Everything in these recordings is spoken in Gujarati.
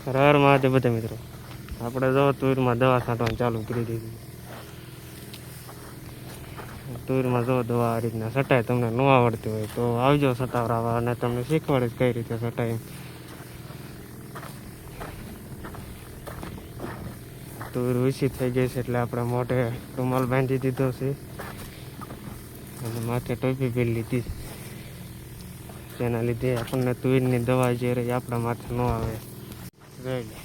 હર મહાદેવ બધા મિત્રો આપણે જો તુરમાં દવા છાંટવાનું ચાલુ કરી દીધી તુરમાં જો દવા આ રીતના છટાય, તમને ન આવડતી હોય તો આવજો સટાવરાવા અને તમને શીખવાડીશ કઈ રીતે એમ. તુર ઓછી થઈ ગઈ છે એટલે આપણે મોઢે રૂમાલ બાંધી દીધો છે અને માથે ટોપી પહેરી લીધી. જેના લીધે આપણને તુરની દવા જે રહી આપણા માથે ન આવે જોઈ લે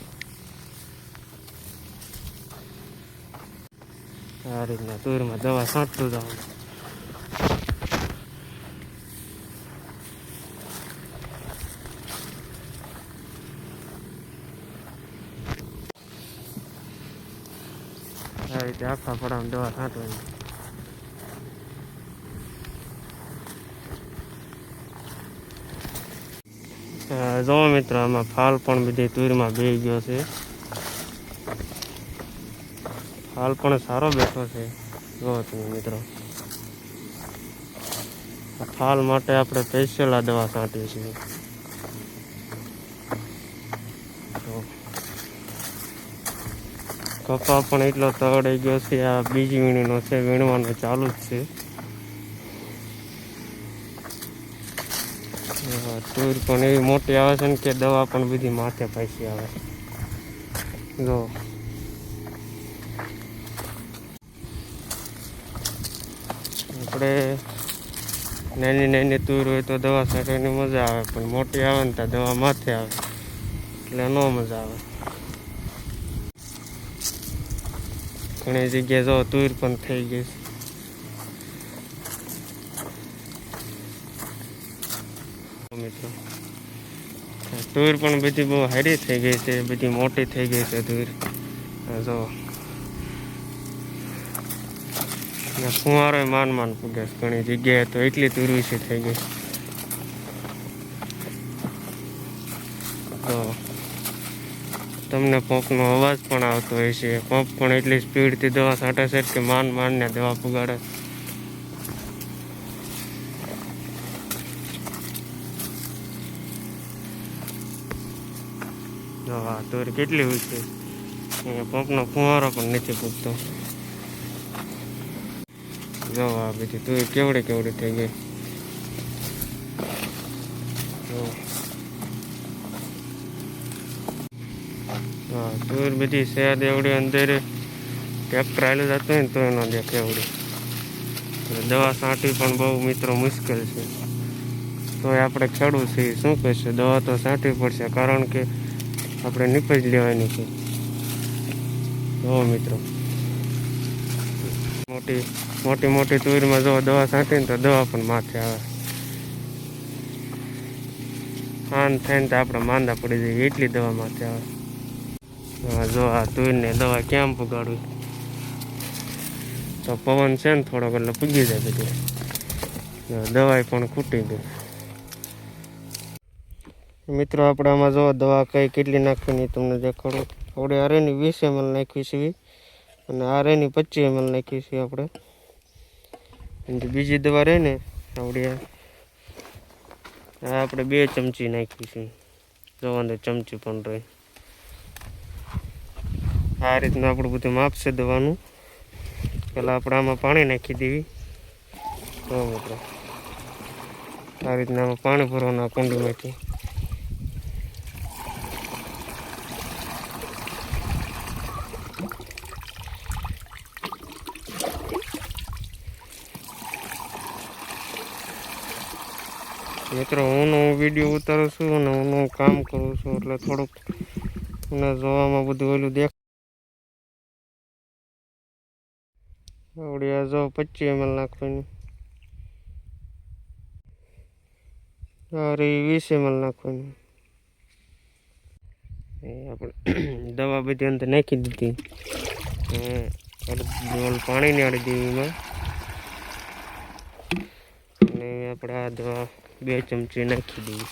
આ રીતના તુરમાં દવા છાંટતું જાઉં આ રીતે આખા પડામાં દવા છાંટવાની જો મિત્રો, આમાં ફાલ પણ બધી તુરમાં બે ગયો છે. ફાલ પણ સારો બેઠો છે. જો તમે મિત્રો. ફાલ માટે આપણે સ્પેશિયલ આ દવા છાંટીએ છીએ કપા પણ એટલો તગડાઈ ગયો છે, આ બીજી વીણીનો છે, વીણવાનું ચાલુ જ છે હા, તૂર પણ એવી મોટી આવે છે ને કે દવા પણ બધી માથે પૈસી આવે જો. આપણે નાની નાની તૂર હોય તો દવા છાંટવાની મજા આવે, પણ મોટી આવે ને તો દવા માથે આવે. એટલે ન મજા આવે. ઘણી જગ્યાએ જો તૂર પણ થઈ ગઈ છે. મિત્રો. તૂર પણ બધી બહુ હારી થઈ ગઈ છે, બધી મોટી થઈ ગઈ છે ધૂર જો. ફુવારો માન માન પૂગે છે, ઘણી જગ્યાએ તો એટલી તૂર વિશે થઈ ગઈ. તો તમને પંપનો અવાજ પણ આવતો હોય છે પંપ પણ એટલી સ્પીડથી દવા છાંટે છે કે માન માનને દવા પુગાડે. જો તોર કેટલી હોય છે? અહીંયા પંપનો ફુવારો પણ નથી પૂગતો જો આ બધી તુર કેવડી કેવડી થઈ ગઈ. હા તુર બધી શહેર એવડી અંદર ટ્રેક્ટર આવેલું જતું હોય ને તો એનો દેખે એવડી દવા છાંટવી પણ બહુ મિત્રો મુશ્કેલ છે. તો આપણે ખેડૂત છીએ. શું કહેશે? દવા તો છાંટવી પડશે. કારણ કે આપણે નીપજ લેવાની છે. જો મિત્રો. મોટી મોટી મોટી તુરમાં જો દવા છાંટીને તો દવા પણ માથે આવે. ખાન થઈને તો આપણે માંદા પડી જઈએ એટલી દવા માથે આવે. જો આ તુરને દવા કેમ પુગાડવી? તો પવન છે ને થોડોક, એટલે પૂગી જાય બધી. દવાઈ પણ ખૂટી ગઈ. મિત્રો, આપણે આમાં જો દવા કઈ કેટલી નાખવાની તમને દેખાડું. આપણે આરેની વીસ એમએલ નાખી છે અને આરેની પચીસ એમએલ નાખી છે આપણે. બીજી દવા રહે ને આવડી આ આપણે બે ચમચી નાખી છે. જો અંદર ચમચી પણ રહે. આ રીતનું આપણું બધું માપશે દવાનું. પહેલાં આપણે આમાં પાણી નાખી દેવી. તો મિત્રો, આ રીતના આમાં પાણી ભરવાના કુંડીમાંથી. મિત્રો, હું વીડિયો ઉતારું છું અને હું કામ કરું છું, એટલે થોડુંક મને જોવામાં બધું ઓલું દેખ આવડી આ જો પચીસ એમએલ નાખવાની. અરે, વીસ એમએલ નાખવાની. આપણે દવા બધી અંદર નાખી દીધી. પાણી પાણીની દીધી એમાં. અને આપણે આ દવા બે ચમચી નાખી દઈએ.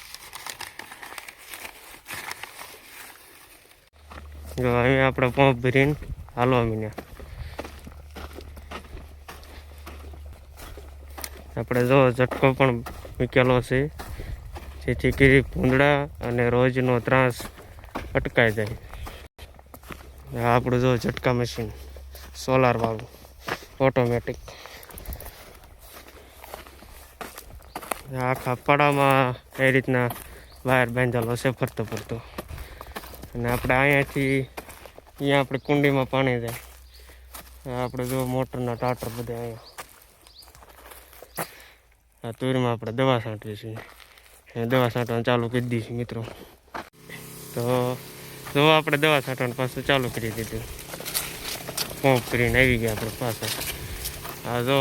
જો અહીંયા આપણે પંપ ભરીને હાલવા મીન્યા આપણે જો ઝટકો પણ મૂકેલો છે, જેથી કરી પૂંદડા અને રોજનો ત્રાસ અટકાઈ જાય. આપણું જો ઝટકા મશીન સોલારવાળું ઓટોમેટિક આખા પાડામાં એ રીતના વાયર બાંધેલો છે ફરતો ફરતો. અને આપણે અહીંયાથી, અહીંયા આપણે કુંડીમાં પાણી જાય. આપણે જો મોટરના ટાટર બધા અહીંયા. આ તુરમાં આપણે દવા છાંટવી છીએ દવા છાંટવાનું ચાલુ કરી દઈશું મિત્રો. તો જો આપણે દવા છાંટવાનું પાછું ચાલુ કરી દીધું. પંપ કરીને આવી ગયા આપણે પાછા. આ જો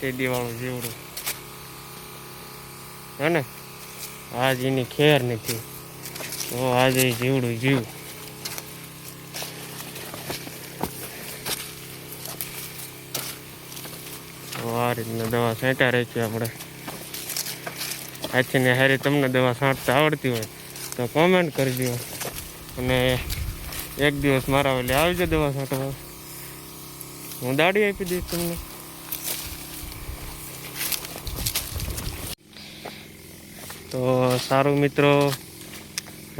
તે દિવાળું જીવડું. હે ને? આજ એની ખેર નથી તો આજે જીવડું જીવ. આ રીતના દવા છાંટ્યા રાખીએ આપણે. આથી ને હારી તમને દવા છાંટતા આવડતી હોય તો કોમેન્ટ કરજો. અને એક દિવસ મારા વેલી આવજો દવા છાંટવા. હું દાડી આપી દઈશ તમને. તો સારું મિત્રો,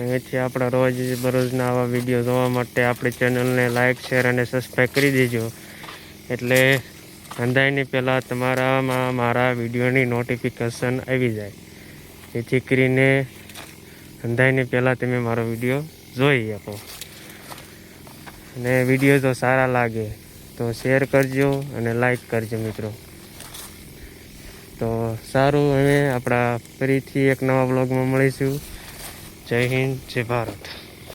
અહીંથી આપણા રોજ બરોજના આવા વીડિયો જોવા માટે આપણી ચેનલને લાઇક શેર અને સબસ્ક્રાઈબ કરી દેજો. એટલે અંધાઈની પહેલાં તમારામાં મારા વિડીયોની નોટિફિકેશન આવી જાય. જેથી કરીને અંધાઈની પહેલાં તમે મારો વીડિયો જોઈ શકો. અને વીડિયો જો સારા લાગે તો શેર કરજો અને લાઈક કરજો મિત્રો. તો સારું હવે આપણા ફરીથી એક નવા બ્લોગમાં મળીશું. જય હિન્દ જય ભારત.